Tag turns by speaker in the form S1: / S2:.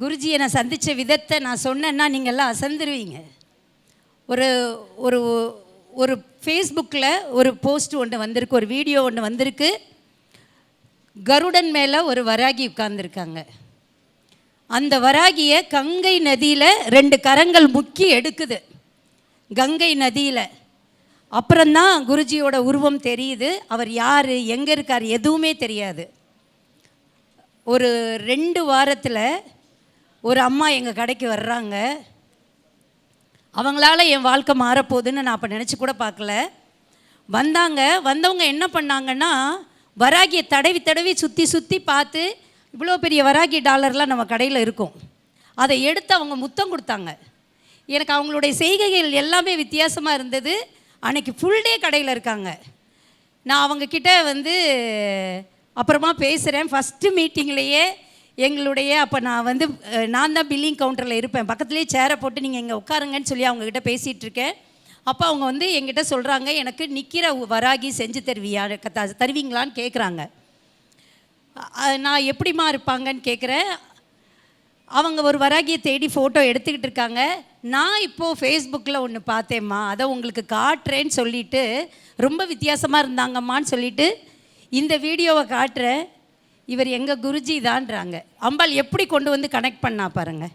S1: குருஜியை நான் சந்தித்த விதத்தை நான் சொன்னேன்னா நீங்கள்லாம் அசந்துருவீங்க. ஒரு ஒரு ஒரு ஃபேஸ்புக்கில் ஒரு போஸ்ட் ஒன்று வந்திருக்கு ஒரு வீடியோ ஒன்று வந்திருக்கு. கருடன் மேலே ஒரு வராகி உட்கார்ந்துருக்காங்க. அந்த வராகியை கங்கை நதியில் ரெண்டு கரங்கள் முக்கி எடுக்குது. கங்கை நதியில். அப்புறம்தான் குருஜியோட உருவம் தெரியுது. அவர் யார் எங்கே இருக்கார் எதுவுமே தெரியாது. ஒரு ரெண்டு வாரத்தில் ஒரு அம்மா எங்கள் கடைக்கு வர்றாங்க. அவங்களால என் வாழ்க்கை மாறப்போகுதுன்னு நான் அப்போ நினச்சி கூட பார்க்கல. வந்தாங்க. வந்தவங்க என்ன பண்ணாங்கன்னா வராகியை தடவி தடவி சுற்றி சுற்றி பார்த்து இவ்வளோ பெரிய வராகி டாலர்லாம் நம்ம கடையில் இருக்கும். அதை எடுத்து அவங்க முத்தம் கொடுத்தாங்க. எனக்கு அவங்களுடைய செய்கைகள் எல்லாமே வித்தியாசமாக இருந்தது. அன்னைக்கு ஃபுல் டே கடையில் இருக்காங்க. நான் அவங்கக்கிட்ட வந்து அப்புறமா பேசுகிறேன் ஃபஸ்ட்டு மீட்டிங்லேயே எங்களுடைய அப்போ நான் வந்து நான் தான் பில்லிங் கவுண்டரில் இருப்பேன். பக்கத்துலேயே சேரை போட்டு நீங்கள் இங்கே உட்காருங்கன்னு சொல்லி அவங்கக்கிட்ட பேசிகிட்டு இருக்கேன். அப்போ அவங்க வந்து எங்கிட்ட சொல்கிறாங்க எனக்கு நிற்கிற வராகி செஞ்சு தருவியா க- த- தருவீங்களான்னு கேட்குறாங்க நான் எப்படிம்மா இருப்பாங்கன்னு கேட்குறேன் அவங்க ஒரு வராகியை தேடி ஃபோட்டோ எடுத்துக்கிட்டு இருக்காங்க. நான் இப்போது ஃபேஸ்புக்கில் ஒன்று பார்த்தேம்மா. அதை உங்களுக்கு காட்டுறேன்னு சொல்லிட்டு ரொம்ப வித்தியாசமாக இருந்தாங்கம்மான்னு சொல்லிட்டு இந்த வீடியோவை காட்டுறேன். இவர் எங்கள் குருஜி தான்றாங்க. அம்பாள் எப்படி கொண்டு வந்து கனெக்ட் பண்ணா பாருங்க.